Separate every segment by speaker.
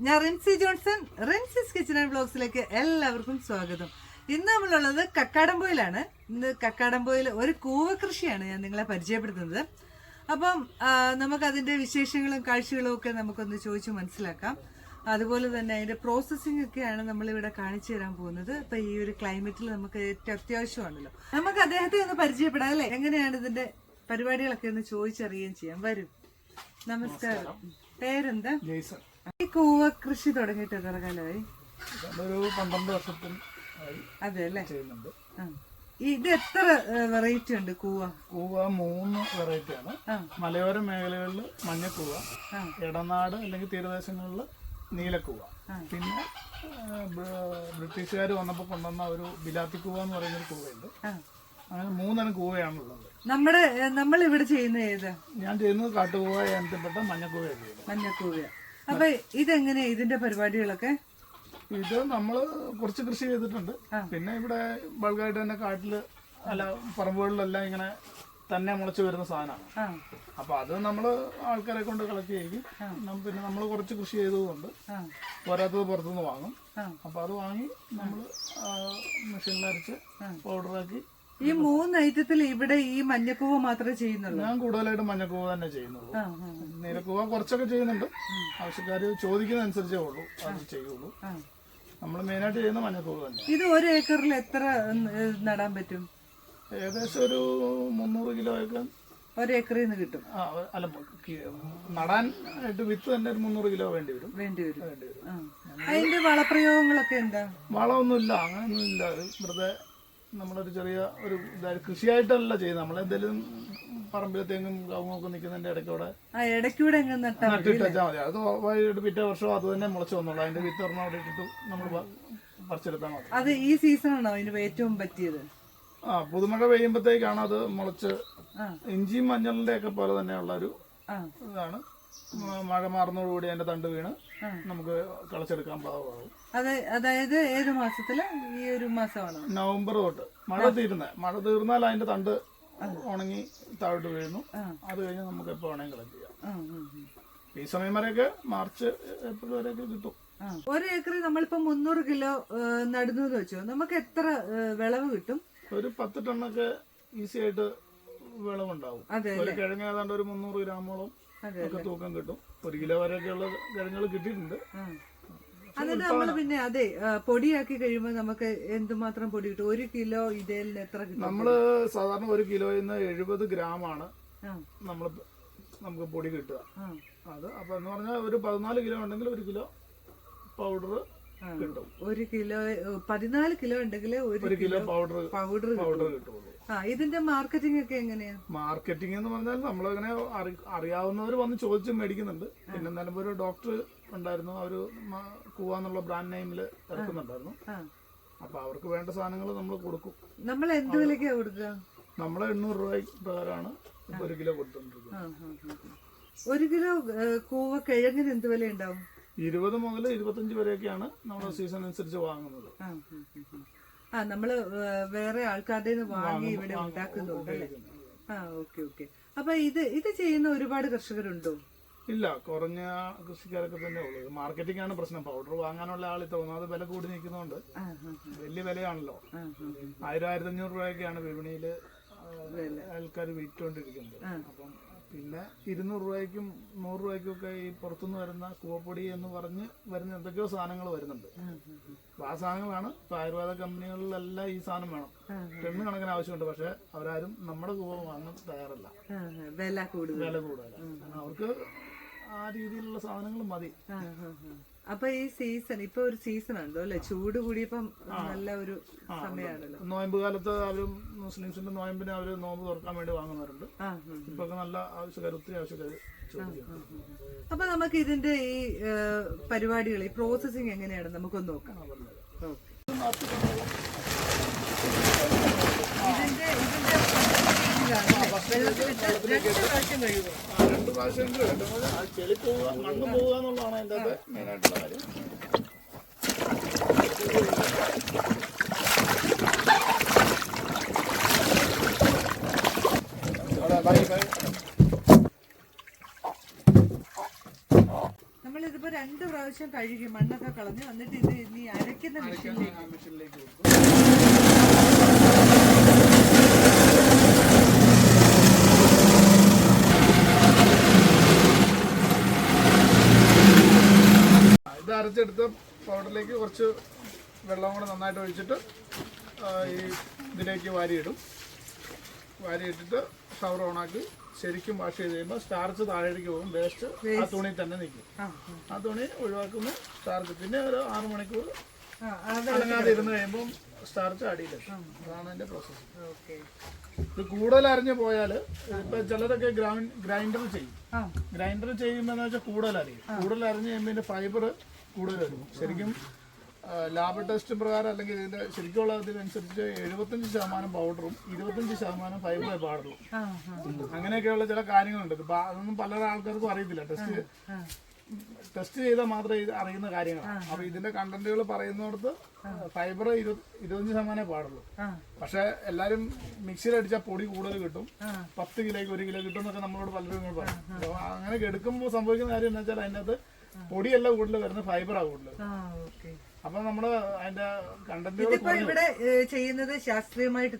Speaker 1: ഞാൻ Rincy Johnson Rincy's kitchen and ബ്ലോഗ്സിലേക്ക് എല്ലാവർക്കും സ്വാഗതം. ഇന്ന് നമ്മളുള്ളത് കക്കാടംപോയിലാണ്. ഇന്ന് കക്കാടംപോയിൽ ഒരു കൂവ കൃഷിയാണ് ഞാൻ നിങ്ങളെ പരിചയപ്പെടുത്തുന്നത്. അപ്പം നമുക്കതിന്റെ നമുക്ക് അതിന്റെ വിശേഷങ്ങളും കാഴ്ചകളും ഒക്കെ നമുക്കൊന്ന് ചോദിച്ചു മനസ്സിലാക്കാം. അതുപോലെ തന്നെ അതിന്റെ പ്രോസസ്സിംഗ് ഒക്കെയാണ് നമ്മളിവിടെ കാണിച്ചു തരാൻ പോകുന്നത്. അപ്പൊ ഈ ഒരു ക്ലൈമറ്റിൽ നമുക്ക് ഏറ്റവും അത്യാവശ്യമാണല്ലോ. നമുക്ക് അദ്ദേഹത്തെ ഒന്ന് പരിചയപ്പെടാം അല്ലേ? എങ്ങനെയാണ് ഇതിന്റെ പരിപാടികളൊക്കെ ഒന്ന് ചോദിച്ചറിയുകയും ചെയ്യാം. വരും. നമസ്കാരം. പേരെന്താ?
Speaker 2: ജെയ്സൺ.
Speaker 1: ഈ കൂവ കൃഷി തുടങ്ങിയിട്ട് എത്ര കാലമായി?
Speaker 2: പന്ത്രണ്ട് വർഷത്തിൽ
Speaker 1: അതെ അല്ലേ?
Speaker 2: ചെയ്യുന്നുണ്ട്.
Speaker 1: ഇത് എത്ര വെറൈറ്റി ഉണ്ട് കൂവ?
Speaker 2: കൂവ മൂന്ന് വെറൈറ്റി ആണ്. മലയോര മേഖലകളിൽ മഞ്ഞക്കൂവ ഇടനാട് അല്ലെങ്കിൽ തീരദേശങ്ങളിൽ നീലക്കൂവ. പിന്നെ ബ്രിട്ടീഷുകാർ വന്നപ്പോൾ കൊണ്ടുവന്ന ഒരു ബിലാത്തി കൂവ എന്ന് പറയുന്ന ഒരു കൂവയുണ്ട്. അങ്ങനെ മൂന്നെണ്ണം കൂവയാണുള്ളത്.
Speaker 1: നമ്മുടെ നമ്മൾ ഇവിടെ ചെയ്യുന്ന ഏത്?
Speaker 2: ഞാൻ ചെയ്യുന്നത് കാട്ടുകൂവ ഇനത്തിൽപ്പെട്ട മഞ്ഞക്കൂവയാണ് ചെയ്യുന്നത്.
Speaker 1: മഞ്ഞക്കൂവ അപ്പൊ ഇതെങ്ങനെയാ ഇതിന്റെ പരിപാടികളൊക്കെ?
Speaker 2: ഇത് നമ്മൾ കുറച്ച് കൃഷി ചെയ്തിട്ടുണ്ട്. പിന്നെ ഇവിടെ ബൾഗായിട്ട് തന്നെ കാട്ടിൽ അല്ല പറമ്പുകളിലെല്ലാം ഇങ്ങനെ തന്നെ മുളച്ചു വരുന്ന സാധനമാണ്. അപ്പൊ അത് നമ്മൾ ആൾക്കാരെ കൊണ്ട് കളക്ട് ചെയ്യും. പിന്നെ നമ്മൾ കുറച്ച് കൃഷി ചെയ്തതുകൊണ്ട് പോരാത്തത് പുറത്തുനിന്ന് വാങ്ങും. അപ്പൊ അത് വാങ്ങി നമ്മൾ മെഷീനിൽ അരച്ച് പൗഡറാക്കി
Speaker 1: ഈ മൂന്ന് ഐറ്റത്തിൽ ഇവിടെ ഈ മഞ്ഞക്കൂവ മാത്രമേ ചെയ്യുന്നുള്ളൂ?
Speaker 2: ഞാൻ കൂടുതലായിട്ട് മഞ്ഞക്കൂവ തന്നെ ചെയ്യുന്നുള്ളൂ നീലക്കൂവ കുറച്ചൊക്കെ ചെയ്യുന്നുണ്ട്. ആവശ്യക്കാർ ചോദിക്കുന്നതനുസരിച്ചേ ഉള്ളൂ. അത് ചെയ്യുള്ളൂ. നമ്മൾ മെയിനായിട്ട് ചെയ്യുന്ന മഞ്ഞക്കൂവ തന്നെ.
Speaker 1: ഇത് ഒരു ഏക്കറിൽ എത്ര നടാൻ പറ്റും?
Speaker 2: ഏകദേശം ഒരു മുന്നൂറ് കിലോ ഒക്കെ
Speaker 1: ഒരു ഏക്കറിൽ നിന്ന് കിട്ടും.
Speaker 2: ആ, അല്ല നടാൻ ആയിട്ട് വിത്ത് തന്നെ ഒരു മുന്നൂറ് കിലോ വേണ്ടി വരും.
Speaker 1: വേണ്ടി വരും.
Speaker 2: വേണ്ടി വരും.
Speaker 1: അതിന്റെ വളപ്രയോഗങ്ങളൊക്കെ എന്താ?
Speaker 2: വളമൊന്നുമില്ല അങ്ങനെയൊന്നുമില്ല. വെറുതെ നമ്മളൊരു ചെറിയ ഒരു കൃഷിയായിട്ടല്ല ചെയ്യുന്നത്. നമ്മളെന്തെങ്കിലും പറമ്പിലെ തെങ്ങും കവുങ്ങൊക്കെ നിൽക്കുന്നതിന്റെ ഇടയ്ക്കൂടെ
Speaker 1: ആ ഇടയ്ക്കൂടെ എങ്ങനെ നട്ടാ മതി
Speaker 2: നട്ടിട്ട് വെച്ചാൽ മതി. അത് വൈകിട്ട് പിറ്റേ വർഷം അത് തന്നെ മുളച്ചു വന്നോളൂ. അതിന്റെ വിത്ത് ഒരെണ്ണം അവിടെ ഇട്ടിട്ട് നമ്മൾ പറിച്ചെടുത്താൽ മതി.
Speaker 1: അത് ഈ സീസണാണോ അതിന് ഏറ്റവും പറ്റിയത്?
Speaker 2: ആ പുതുമഴ പെയ്യുമ്പോഴത്തേക്കാണ് അത് മുളച്ച്
Speaker 1: ആ.
Speaker 2: ഇഞ്ചിയും മഞ്ഞളിന്റെ ഒക്കെ പോലെ തന്നെയുള്ള ഒരു
Speaker 1: ആ.
Speaker 2: ഇതാണ്. മ- മഴ മാറുന്നതോടുകൂടി അതിന്റെ തണ്ട് വീണ്
Speaker 1: ആ.
Speaker 2: നമുക്ക് കളച്ചെടുക്കാൻ പാകമാകും.
Speaker 1: അത് അതായത് ഏത് മാസത്തിൽ? ഈ ഒരു മാസമാണോ?
Speaker 2: നവംബർ തൊട്ട് മഴ തീരുന്നേ. മഴ തീർന്നാൽ അതിന്റെ തണ്ട് ഉണങ്ങി താഴോട്ട് വീഴുന്നു. അത് കഴിഞ്ഞ് നമുക്ക് എപ്പോ വേണമെങ്കിൽ കളക്ട് ചെയ്യാം. ഈ സമയം വരെയൊക്കെ മാർച്ച് ഏപ്രിൽ വരെയൊക്കെ കിട്ടും.
Speaker 1: ഒരു ഏക്കറിൽ നമ്മളിപ്പോ മുന്നൂറ് കിലോ നടുന്നു എന്ന് വെച്ചോ? നമുക്ക് എത്ര വിളവ് കിട്ടും?
Speaker 2: ഒരു പത്ത് ടണ്ണൊക്കെ ഈസി ആയിട്ട് വിളവുണ്ടാവും. ഒരു കിഴങ്ങ് ഏതാണ്ട് ഒരു മുന്നൂറ് ഗ്രാമോളം ഒക്കെ തൂക്കം കിട്ടും. ഒരു കിലോ വരെയൊക്കെയുള്ള കിഴങ്ങുകൾ കിട്ടിയിട്ടുണ്ട്.
Speaker 1: എന്നിട്ട് നമ്മൾ പിന്നെ അതെ പൊടിയാക്കി കഴിയുമ്പോൾ നമുക്ക് എന്തുമാത്രം പൊടി കിട്ടും? ഒരു കിലോ ഇതേലിന് എത്ര കിട്ടും?
Speaker 2: നമ്മൾ സാധാരണ ഒരു കിലോയിൽ നിന്ന് എഴുപത് ഗ്രാം
Speaker 1: ആണ്
Speaker 2: നമ്മൾ നമുക്ക് പൊടി കിട്ടുക. അത് അപ്പൊ എന്ന് പറഞ്ഞാൽ ഒരു പതിനാല് കിലോ ഉണ്ടെങ്കിൽ ഒരു കിലോ പൗഡർ കിട്ടും.
Speaker 1: ഒരു കിലോ പതിനാല് കിലോ ഉണ്ടെങ്കിൽ ഒരു
Speaker 2: കിലോ പൗഡർ
Speaker 1: പൗഡർ
Speaker 2: പൗഡർ
Speaker 1: ആ ഇതിന്റെ മാർക്കറ്റിംഗ് ഒക്കെ എങ്ങനെയാ?
Speaker 2: മാർക്കറ്റിംഗ് എന്ന് പറഞ്ഞാൽ നമ്മളങ്ങനെ അറി- അറിയാവുന്നവർ വന്ന് ചോദിച്ച് മേടിക്കുന്നുണ്ട്. പിന്നെ നിലമ്പൂർ ഡോക്ടർ ഉണ്ടായിരുന്നു. അവർ മ- കൂവ എന്നുള്ള ബ്രാൻഡ് നെയിമിൽ ഇറക്കുന്നുണ്ടായിരുന്നു. അപ്പൊ അവർക്ക് വേണ്ട സാധനങ്ങൾ നമ്മൾ കൊടുക്കും.
Speaker 1: നമ്മൾ എന്ത് വിലക്കാ കൊടുക്കുക?
Speaker 2: നമ്മൾ എണ്ണൂറ് രൂപ പ്രകാരമാണ് ഒരു കിലോ കൊടുത്തോണ്ടിരിക്കുന്നത്.
Speaker 1: ഒരു കിലോ കൂവ കിഴങ്ങിന് എന്ത് വില ഉണ്ടാവും
Speaker 2: ഇരുപത് മുതൽ ഇരുപത്തഞ്ച് വരെയൊക്കെയാണ് നമ്മൾ സീസൺ അനുസരിച്ച് വാങ്ങുന്നത്.
Speaker 1: ആ നമ്മൾ വേറെ ആൾക്കാരുടെ വാങ്ങി ഇവിടെ ഉണ്ടാക്കുന്നുണ്ട് ആ ഓക്കെ ഓക്കെ. അപ്പൊ ഇത് ഇത് ചെയ്യുന്ന ഒരുപാട് കർഷകരുണ്ടോ?
Speaker 2: ഇല്ല കുറഞ്ഞ കൃഷിക്കാരൊക്കെ തന്നെ ഉള്ളൂ. മാർക്കറ്റിംഗ് ആണ് പ്രശ്നം. പൗഡർ വാങ്ങാനുള്ള ആൾ തോന്നാതെ വില കൂടി നിൽക്കുന്നതുകൊണ്ട് വലിയ വിലയാണല്ലോ. ആയിരം ആയിരത്തി അഞ്ഞൂറ് രൂപയൊക്കെയാണ് വിപണിയിൽ ആൾക്കാർ വിറ്റുകൊണ്ടിരിക്കുന്നത് അപ്പം പിന്നെ ഇരുന്നൂറ് രൂപയ്ക്കും നൂറ് രൂപയ്ക്കും ഒക്കെ ഈ പുറത്തുനിന്ന് വരുന്ന കൂവപ്പൊടി എന്ന് പറഞ്ഞ് വരുന്ന എന്തൊക്കെയോ സാധനങ്ങൾ വരുന്നുണ്ട്. അപ്പൊ ആ സാധനങ്ങളാണ് ഇപ്പൊ ആയുർവേദ കമ്പനികളിലെല്ലാം ഈ സാധനം വേണം. ടെണ്ണ് കണക്കിന് ആവശ്യമുണ്ട്. പക്ഷെ അവരാരും നമ്മുടെ കൂവ വാങ്ങാൻ തയ്യാറല്ല.
Speaker 1: വില
Speaker 2: കൂടുതലാണ് അവർക്ക് ആ രീതിയിലുള്ള സാധനങ്ങൾ മതി.
Speaker 1: അപ്പൊ ഈ സീസൺ ഇപ്പൊ ഒരു സീസൺ ആണല്ലോ അല്ലെ? ചൂട് കൂടിയപ്പം നല്ല ഒരു സമയമാണല്ലോ
Speaker 2: നോയമ്പ് കാലത്ത് അവരും മുസ്ലിംസിന്റെ നോയമ്പിന് അവർ നോമ്പ് തുറക്കാൻ വേണ്ടി വാങ്ങുന്നവരുണ്ട്. ഇപ്പൊ നല്ല ആവശ്യക്കാർ ഒത്തിരി ആവശ്യക്കാർ
Speaker 1: അപ്പൊ നമുക്ക് ഇതിന്റെ ഈ പരിപാടികൾ ഈ പ്രോസസ്സിങ് എങ്ങനെയാണ്? നമുക്കൊന്ന് നോക്കാം. ഓക്കെ. ഇതിന്റെ ഇതിന്റെ രണ്ട്
Speaker 2: ചെളി മണ്ണ്
Speaker 1: ഇതിപ്പോ രണ്ട് പ്രാവശ്യം കഴുകി മണ്ണൊക്കെ കളഞ്ഞു വന്നിട്ട് ഇത് ഇനി അരയ്ക്കുന്ന മെഷീനിലേക്ക്
Speaker 2: മെഷീനിലേക്ക് കൊടുക്കും ഇത് അരച്ചെടുത്ത പൗഡറിലേക്ക് കുറച്ച് വെള്ളം കൂടെ നന്നായിട്ട് ഒഴിച്ചിട്ട് ഈ ഇതിലേക്ക് വാരിയിടും. വാരിയിട്ടിട്ട് ഷവർ ഓണാക്കി ശരിക്കും വാഷ് ചെയ്ത് കഴിയുമ്പോൾ സ്റ്റാർച്ച് താഴേക്ക് പോകും വേസ്റ്റ് ആ തുണി തന്നെ നിൽക്കും.
Speaker 1: ആ
Speaker 2: തുണി ഒഴിവാക്കുന്നു സ്റ്റാർച്ച് പിന്നെ ഒരു ആറ് മണിക്കൂർ അനങ്ങാതെ ഇരുന്ന് കഴിയുമ്പോൾ സ്റ്റാർച്ച് അടിയിലെത്തും അതാണ് അതിന്റെ പ്രോസസ്സ് ഇത് കൂടുതൽ അരിഞ്ഞു പോയാൽ ഇപ്പൊ ചിലതൊക്കെ ഗ്രൈൻഡർ ചെയ്യും. ഗ്രൈൻഡർ ചെയ്യുമ്പോൾ വെച്ചാൽ കൂടുതൽ അറിയും കൂടുതൽ അരിഞ്ഞ് കഴിയുമ്പോൾ ഇതിന്റെ ഫൈബർ കൂടുതൽ വരും ശരിക്കും ലാബ് ടെസ്റ്റ് പ്രകാരം അല്ലെങ്കിൽ ഇതിന്റെ ശരിക്കുള്ള ഇതിനനുസരിച്ച് എഴുപത്തഞ്ച് ശതമാനം പൗഡറും ഇരുപത്തഞ്ച് ശതമാനം ഫൈബറേ പാടുള്ളൂ അങ്ങനെയൊക്കെയുള്ള ചില കാര്യങ്ങളുണ്ട്. അതൊന്നും പല ആൾക്കാർക്കും അറിയത്തില്ല ടെസ്റ്റ് ടെസ്റ്റ് ചെയ്താൽ മാത്രമേ ഇത് അറിയുന്ന കാര്യങ്ങളാണ് അപ്പൊ ഇതിന്റെ കണ്ടന്റുകൾ പറയുന്നിടത്ത് ഫൈബർ ഇരുപത്തഞ്ച് ശതമാനമേ പാടുള്ളൂ. പക്ഷെ എല്ലാരും മിക്സിയിൽ അടിച്ചാൽ പൊടി കൂടുതൽ കിട്ടും. പത്ത് കിലോയ്ക്ക് ഒരു കിലോ കിട്ടും എന്നൊക്കെ നമ്മളോട് പലരും ഇങ്ങനെ പറയും. അപ്പൊ അങ്ങനെ എടുക്കുമ്പോൾ സംഭവിക്കുന്ന കാര്യം എന്താ വെച്ചാൽ അതിനകത്ത് പൊടിയല്ല കൂടുതൽ വരുന്നത് ഫൈബറാ കൂടുതൽ അപ്പൊ നമ്മൾ അതിന്റെ
Speaker 1: ഇതിപ്പോ ഇവിടെ ചെയ്യുന്നത് ശാസ്ത്രീയമായിട്ട്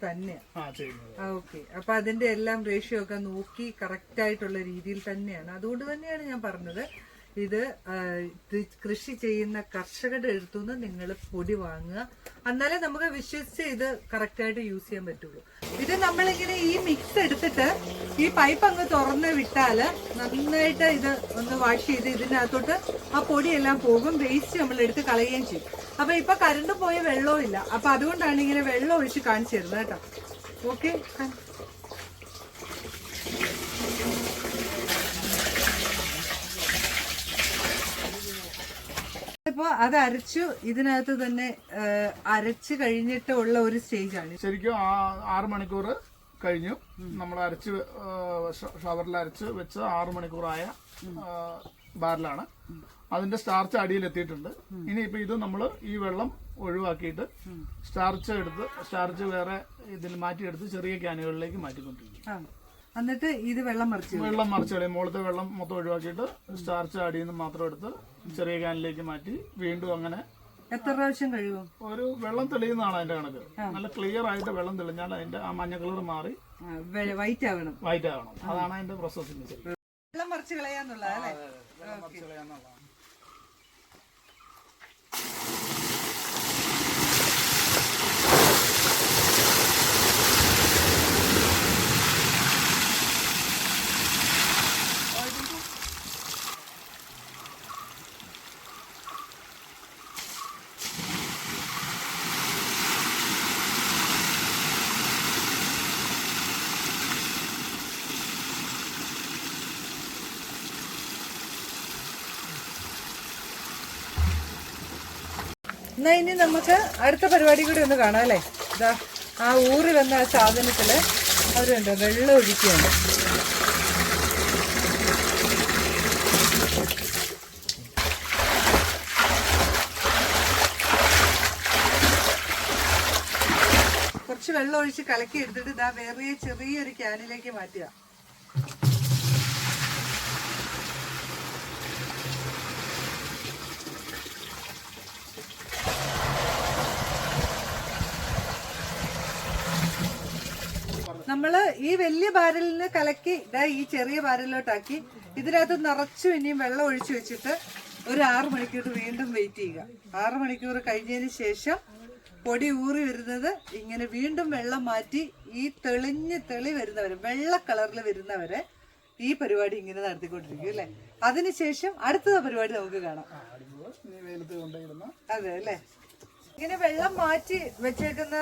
Speaker 2: ആ
Speaker 1: ഓക്കെ. അപ്പൊ അതിന്റെ എല്ലാം റേഷ്യോ ഒക്കെ നോക്കി കറക്റ്റ് ആയിട്ടുള്ള രീതിയിൽ തന്നെയാണ്. അതുകൊണ്ട് തന്നെയാണ് ഞാൻ പറഞ്ഞത്. ഇത് കൃഷി ചെയ്യുന്ന കർഷകരുടെ അടുത്തുനിന്ന് നിങ്ങൾ പൊടി വാങ്ങുക. എന്നാലേ നമുക്ക് വിശ്വസിച്ച് ഇത് കറക്റ്റായിട്ട് യൂസ് ചെയ്യാൻ പറ്റുള്ളൂ. ഇത് നമ്മളിങ്ങനെ ഈ മിക്സ് എടുത്തിട്ട് ഈ പൈപ്പ് അങ്ങ് തുറന്ന് വിട്ടാൽ നന്നായിട്ട് ഇത് ഒന്ന് വാഷ് ചെയ്ത് ഇതിനകത്തോട്ട് ആ പൊടിയെല്ലാം പോകും. വേസ്റ്റ് നമ്മൾ എടുത്ത് കളയുകയും ചെയ്യും. അപ്പം ഇപ്പം കരണ്ട് പോയ വെള്ളവും ഇല്ല. അപ്പം അതുകൊണ്ടാണ് ഇങ്ങനെ വെള്ളം ഒഴിച്ച് കാണിച്ചു തരുന്നത് കേട്ടോ. ഓക്കെ ഇപ്പൊ അത് അരച്ചു ഇതിനകത്ത് തന്നെ അരച്ചു കഴിഞ്ഞിട്ട് ഉള്ള ഒരു സ്റ്റേജാണ്.
Speaker 2: ശരിക്കും ആറ് മണിക്കൂർ കഴിഞ്ഞു. നമ്മൾ അരച്ച് ഷവറിൽ അരച്ച് വെച്ച് ആറ് മണിക്കൂറായ ബാരലാണ്. അതിന്റെ സ്റ്റാർച്ച് അടിയിൽ എത്തിയിട്ടുണ്ട്. ഇനിയിപ്പോ ഇത് നമ്മൾ ഈ വെള്ളം ഒഴിവാക്കിയിട്ട് സ്റ്റാർച്ച് എടുത്ത് സ്റ്റാർച്ച് വേറെ ഇതിൽ മാറ്റിയെടുത്ത് ചെറിയ ക്യാനുകളിലേക്ക് മാറ്റിക്കൊണ്ടിരിക്കും.
Speaker 1: എന്നിട്ട് ഇത് വെള്ളം മറിച്ച്
Speaker 2: വെള്ളം മറിച്ച് കളയും. മുകളിലത്തെ വെള്ളം മൊത്തം ഒഴിവാക്കിയിട്ട് സ്റ്റാർച്ച് അടിയിൽ നിന്ന് മാത്രം എടുത്ത് ചെറിയ ക്യാനിലേക്ക് മാറ്റി വീണ്ടും അങ്ങനെ
Speaker 1: എത്ര പ്രാവശ്യം കഴിയും?
Speaker 2: ഒരു വെള്ളം തെളിയുന്നതാണ് അതിന്റെ കണക്ക്. നല്ല ക്ലിയർ ആയിട്ട് വെള്ളം തെളിഞ്ഞാൽ അതിന്റെ ആ മഞ്ഞ കളർ മാറി
Speaker 1: വൈറ്റ് ആവണം.
Speaker 2: വൈറ്റ് ആവണം. അതാണ് അതിന്റെ പ്രോസസ്സിങ്
Speaker 1: വെള്ളം മറിച്ച് കളയാന്നുള്ളത് എന്നാ ഇനി നമുക്ക് അടുത്ത പരിപാടി കൂടി ഒന്ന് കാണാം അല്ലേ? ഇതാ ആ ഊറി വന്ന ആ സാധനത്തിൽ അവരുണ്ട് വെള്ളം ഒഴിക്കുകയാണ് കുറച്ച് വെള്ളം ഒഴിച്ച് കലക്കി എടുത്തിട്ട് ഇതാ വേറെ ചെറിയൊരു ക്യാനിലേക്ക് മാറ്റുക. നമ്മൾ ഈ വലിയ ബാരലിൽ നിന്ന് കലക്കി ദാ ഈ ചെറിയ ബാരലിലോട്ടാക്കി ഇതിനകത്ത് നിറച്ചു ഇനിയും വെള്ളം ഒഴിച്ചു വെച്ചിട്ട് ഒരു ആറ് മണിക്കൂർ വീണ്ടും വെയിറ്റ് ചെയ്യുക. ആറ് മണിക്കൂർ കഴിഞ്ഞതിന് ശേഷം പൊടി ഊറി വരുന്നത് ഇങ്ങനെ വീണ്ടും വെള്ളം മാറ്റി ഈ തെളിഞ്ഞ് തെളി വരുന്നവരെ വെള്ള കളറിൽ വരുന്നവരെ ഈ പരിപാടി ഇങ്ങനെ നടത്തിക്കൊണ്ടിരിക്കും അല്ലേ? അതിനുശേഷം അടുത്ത പരിപാടി നമുക്ക് കാണാം. അതെ അല്ലേ? ഇങ്ങനെ വെള്ളം മാറ്റി വെച്ചേക്കുന്ന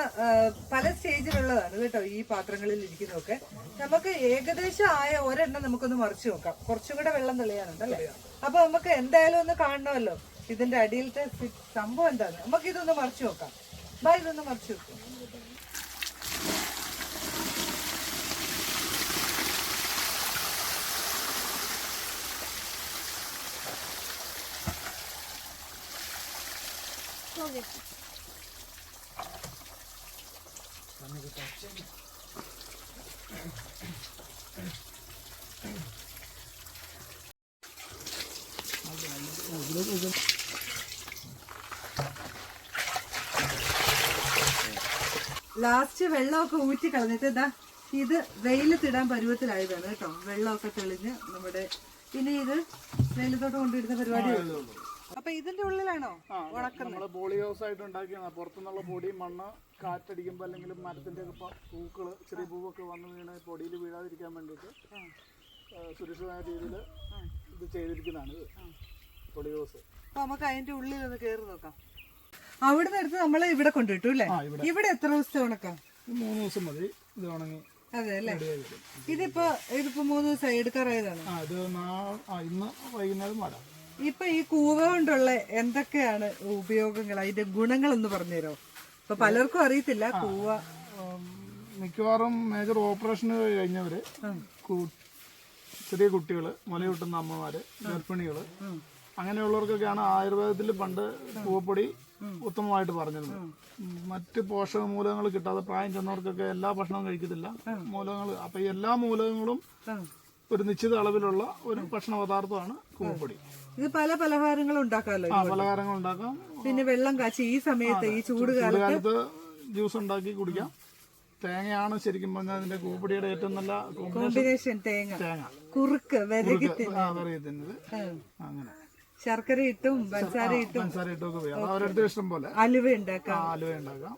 Speaker 1: പല സ്റ്റേജിലുള്ളതാണ് കേട്ടോ ഈ പാത്രങ്ങളിൽ ഇരിക്കുന്നതൊക്കെ. നമുക്ക് ഏകദേശം ആയ ഒരെണ്ണം നമുക്കൊന്ന് മറിച്ചു നോക്കാം. കുറച്ചും കൂടെ വെള്ളം തെളിയാനുണ്ടല്ലേ അപ്പൊ നമുക്ക് എന്തായാലും ഒന്ന് കാണണമല്ലോ. ഇതിന്റെ അടിയിലത്തെ സംഭവം എന്താണ്? നമുക്ക് ഇതൊന്ന് മറിച്ചു നോക്കാം. ബാ ഇതൊന്ന് മറിച്ചു നോക്കാം. Okay. ലാസ്റ്റ് വെള്ളമൊക്കെ ഊറ്റി കളഞ്ഞിട്ട് എന്താ ഇത് വെയിലത്തിടാൻ പരുവത്തിലായതാണ് കേട്ടോ. വെള്ളമൊക്കെ തെളിഞ്ഞ് നമ്മുടെ ഇനി ഇത് വെയിലത്തോട്ട് കൊണ്ടിടുന്ന പരിപാടി അപ്പൊ ഇതിന്റെ ഉള്ളിലാണോ
Speaker 2: നമ്മൾ ബോളിയോസ് ഹൗസ് ആയിട്ട് ഉണ്ടാക്കിയാണ് പുറത്തുനിന്നുള്ള പൊടി മണ്ണ് കാറ്റടിക്കുമ്പോൾ അല്ലെങ്കിൽ മരത്തിന്റെ ഒക്കെ പൂക്കൾ ചെറിയ പൂവൊക്കെ വന്ന് വീണ് പൊടിയിൽ വീഴാതിരിക്കാൻ വേണ്ടിയിട്ട് ആ, സുരക്ഷിതമായ രീതിയിൽ ഇത് ചെയ്തിരിക്കുന്നതാണ് ഇത്. പോളി ഹൗസ്
Speaker 1: അപ്പൊ നമുക്ക് അതിന്റെ ഉള്ളിൽ ഒന്ന് കയറി നോക്കാം. അവിടുന്ന് എടുത്ത് നമ്മൾ ഇവിടെ കൊണ്ടുവിട്ടു അല്ലേ?
Speaker 2: ഇവിടെ.
Speaker 1: എത്ര ദിവസത്തെ ഉണക്കാം?
Speaker 2: മൂന്ന് ദിവസം മതി. ഇത് ഉണങ്ങി
Speaker 1: അതെ അല്ലേ? ഇതിപ്പോ ഇതിപ്പോ മൂന്ന് ദിവസം എടുക്കാറായതാണ്.
Speaker 2: ഇത് ഇന്ന് വൈകുന്നേരം നടാം
Speaker 1: ഇപ്പൊ ഈ കൂവ കൊണ്ടുള്ള എന്തൊക്കെയാണ് ഉപയോഗങ്ങൾ? അതിന്റെ ഗുണങ്ങൾ എന്ന് പറഞ്ഞുതരോ? ഇപ്പൊ പലർക്കും അറിയത്തില്ല കൂവ.
Speaker 2: മിക്കവാറും മേജർ ഓപ്പറേഷൻ കഴിഞ്ഞവര് ചെറിയ കുട്ടികൾ മുലയൂട്ടുന്ന അമ്മമാര് ഗർഭിണികൾ അങ്ങനെയുള്ളവർക്കൊക്കെയാണ് ആയുർവേദത്തിൽ പണ്ട് കൂവപ്പൊടി ഉത്തമമായിട്ട് പറഞ്ഞിരുന്നത്. മറ്റ് പോഷക മൂലകങ്ങൾ കിട്ടാതെ പ്രായം ചെന്നവർക്കൊക്കെ എല്ലാ ഭക്ഷണവും കഴിക്കത്തില്ല. മൂലകങ്ങൾ അപ്പൊ എല്ലാ മൂലകങ്ങളും. ഒരു നിശ്ചിത അളവിലുള്ള ഒരു ഭക്ഷണ പദാർത്ഥമാണ് കൂവപ്പൊടി
Speaker 1: ഇത് പല പലഹാരങ്ങളും ഉണ്ടാക്കാമല്ലോ
Speaker 2: ആ പലഹാരങ്ങൾ ഉണ്ടാക്കാം.
Speaker 1: പിന്നെ വെള്ളം കാച്ചി ഈ സമയത്ത് ഈ ചൂട്
Speaker 2: കാലത്ത് ജ്യൂസ് ഉണ്ടാക്കി കുടിക്കാം. തേങ്ങയാണ് ശരിക്കും പറഞ്ഞാൽ അതിന്റെ കൂപ്പടിയുടെ ഏറ്റവും നല്ല കോമ്പിനേഷൻ
Speaker 1: തേങ്ങ.
Speaker 2: തേങ്ങ.
Speaker 1: കുറുക്ക് വിരകി
Speaker 2: അങ്ങനെ.
Speaker 1: ശർക്കര ഇട്ടും പഞ്ചസാര ഇട്ടും.
Speaker 2: പഞ്ചസാര ഇട്ടും അവരുടെ ഇഷ്ടം പോലെ.
Speaker 1: അലുവ ഉണ്ടാക്കാം.
Speaker 2: അലുവ ഉണ്ടാക്കാം.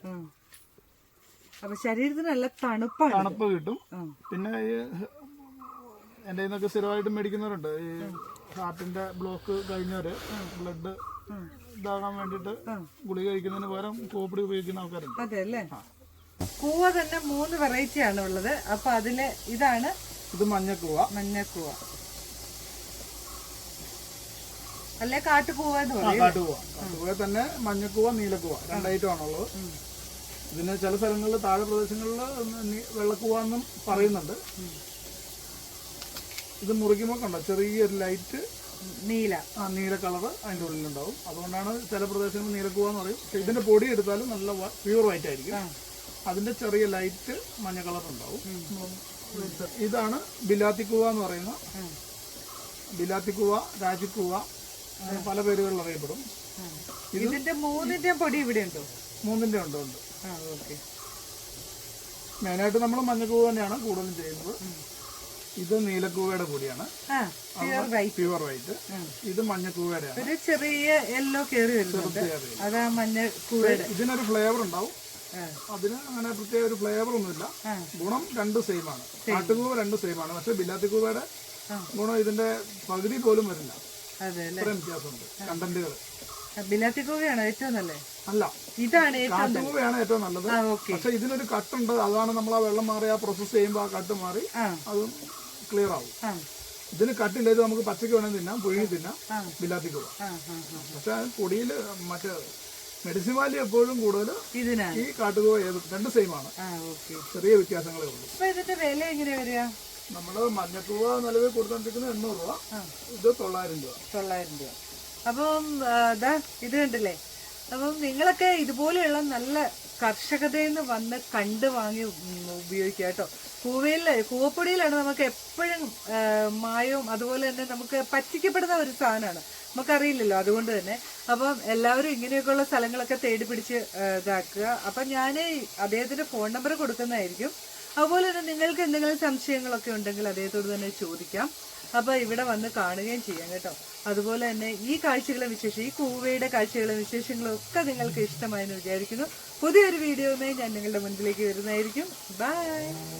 Speaker 1: അപ്പൊ ശരീരത്തിന് നല്ല തണുപ്പാണ്
Speaker 2: തണുപ്പ് കിട്ടും. പിന്നെ ഈ എന്റെ നിന്നൊക്കെ സ്ഥിരമായിട്ട് മേടിക്കുന്നവരുണ്ട്. ഈ ഹാർട്ടിന്റെ ബ്ലോക്ക് കഴിഞ്ഞവര് ബ്ലഡ് ഇതാകാൻ വേണ്ടിട്ട് ഗുളിക കഴിക്കുന്നതിന് പകരം കോപ്പിടി ഉപയോഗിക്കുന്ന ആൾക്കാരുണ്ട്.
Speaker 1: അതെ അല്ലേ? കൂവ തന്നെ മൂന്ന് വെറൈറ്റി ആണ് ഉള്ളത്. അപ്പൊ അതിൽ ഇതാണ്
Speaker 2: ഇത് മഞ്ഞക്കൂവ.
Speaker 1: മഞ്ഞക്കൂവ. അല്ലെ? കാട്ടുകൂവ എന്ന് പറയും.
Speaker 2: കാട്ടുകൂവ. കാട്ടുകൂവ തന്നെ മഞ്ഞക്കൂവ നീലക്കൂവ രണ്ടായിട്ടും ആണുള്ളത്. ഇതിന് ചില സ്ഥലങ്ങളിൽ താഴെ പ്രദേശങ്ങളിൽ വെള്ളക്കൂവ എന്നും പറയുന്നുണ്ട്. ഇത് മുറിക്കുമ്പോൾ കണ്ടോ? ചെറിയൊരു ലൈറ്റ്
Speaker 1: നീല.
Speaker 2: ആ നീല കളർ അതിന്റെ ഉള്ളിലുണ്ടാവും. അതുകൊണ്ടാണ് ചില പ്രദേശങ്ങളിൽ നീലക്കുവാന്ന് പറയും. പക്ഷെ ഇതിന്റെ പൊടി എടുത്താലും നല്ല പ്യൂർ വൈറ്റ് ആയിരിക്കും. അതിന്റെ ചെറിയ ലൈറ്റ് മഞ്ഞ കളർ ഉണ്ടാവും. ഇതാണ് ബിലാത്തിക്കൂവ എന്ന് പറയുന്ന ബിലാത്തിക്കൂവ രാജിക്കൂവ പല പേരുകളിൽ അറിയപ്പെടും.
Speaker 1: ഇതിന്റെ മൂന്നിന്റെ പൊടി ഇവിടെ ഉണ്ടോ?
Speaker 2: മൂന്നിന്റെ ഉണ്ട് ഉണ്ട്. മെയിനായിട്ട് നമ്മൾ മഞ്ഞക്കുവ തന്നെയാണ് കൂടുതലും ചെയ്യുന്നത്. ഇത് നീലക്കൂവയുടെ
Speaker 1: കൂടിയാണ് പ്യുവർ വൈറ്റ്
Speaker 2: ഇത് മഞ്ഞക്കൂവയുടെയാണ്
Speaker 1: ഒരു ചെറിയ യെല്ലോ കയറി വരുന്നുണ്ട്. അതാ മഞ്ഞ കൂവയുടെ.
Speaker 2: ഇതിനൊരു ഫ്ലേവർ ഉണ്ടാവും. അതിന് അങ്ങനെ പ്രത്യേക ഒരു ഫ്ലേവർ ഒന്നുമില്ല. ഗുണം രണ്ട് സെയിം ആണ്. കാട്ടുകൂവ രണ്ട് സെയിം ആണ്. പക്ഷെ ബില്ലാത്തിക്കൂവയുടെ ഗുണം ഇതിന്റെ പകുതി പോലും വരില്ല.
Speaker 1: അതെ അല്ലേ?
Speaker 2: ഇത്രയും വ്യത്യാസമുണ്ട്. കണ്ടന്റുകൾ
Speaker 1: ബിലാത്തിക്കൂവയാണ് ഏറ്റവും നല്ലത്
Speaker 2: അല്ല.
Speaker 1: ഇതാണ് ഏറ്റവും
Speaker 2: കാട്ടുകൂവയാണ് ഏറ്റവും നല്ലത്. പക്ഷെ ഇതിനൊരു കട്ടുണ്ട് അതാണ് നമ്മൾ ആ വെള്ളം മാറി ആ പ്രോസസ് ചെയ്യുമ്പോൾ ആ കട്ട് മാറി. അതും ക്ലിയർ ആവും. ഇതിന് കട്ടില്ല ഇത് നമുക്ക് പച്ചക്ക് വേണമെങ്കിൽ തിന്നാം പുഴുങ്ങി തിന്നാം
Speaker 1: ബില്ലാത്തിക്ക് പോവാം.
Speaker 2: പക്ഷെ പൊടിയിൽ മറ്റേ മെഡിസിൻ വാലി എപ്പോഴും കൂടുതൽ ഈ കാട്ടുകോ രണ്ട് സെയിം ആണ്. ചെറിയ വ്യത്യാസങ്ങളേ ഉള്ളൂ. നമ്മൾ മഞ്ഞക്കൂവ നിലവിൽ കൊടുത്തോണ്ടിരിക്കുന്നത് എണ്ണൂറ് രൂപ. ഇത് തൊള്ളായിരം രൂപ.
Speaker 1: തൊള്ളായിരം രൂപ. അപ്പം ഇത് കണ്ടില്ലേ? അപ്പം നിങ്ങളൊക്കെ ഇതുപോലെയുള്ള നല്ല കർഷകതയിൽ നിന്ന് വന്ന് കണ്ട് വാങ്ങി ഉപയോഗിക്കുക കേട്ടോ. കൂവയിൽ കൂവപ്പൊടിയിലാണ് നമുക്ക് എപ്പോഴും മായവും അതുപോലെ തന്നെ നമുക്ക് പറ്റിക്കപ്പെടുന്ന ഒരു സാധനമാണ്. നമുക്കറിയില്ലല്ലോ അതുകൊണ്ട് തന്നെ. അപ്പം എല്ലാവരും ഇങ്ങനെയൊക്കെയുള്ള സ്ഥലങ്ങളൊക്കെ തേടി പിടിച്ച് ഇതാക്കുക. അപ്പം ഞാൻ അദ്ദേഹത്തിന്റെ ഫോൺ നമ്പർ കൊടുക്കുന്നതായിരിക്കും. അതുപോലെ തന്നെ നിങ്ങൾക്ക് എന്തെങ്കിലും സംശയങ്ങളൊക്കെ ഉണ്ടെങ്കിൽ അദ്ദേഹത്തോട് തന്നെ ചോദിക്കാം. അപ്പം ഇവിടെ വന്ന് കാണുകയും ചെയ്യാം കേട്ടോ. അതുപോലെ തന്നെ ഈ കാഴ്ചകളെ വിശേഷം ഈ കൂവയുടെ കാഴ്ചകളെ വിശേഷങ്ങളും ഒക്കെ നിങ്ങൾക്ക് ഇഷ്ടമായെന്ന് വിചാരിക്കുന്നു. പുതിയൊരു വീഡിയോയുമായി ഞാൻ നിങ്ങളുടെ മുൻപിലേക്ക് വരുന്നതായിരിക്കും. ബൈ.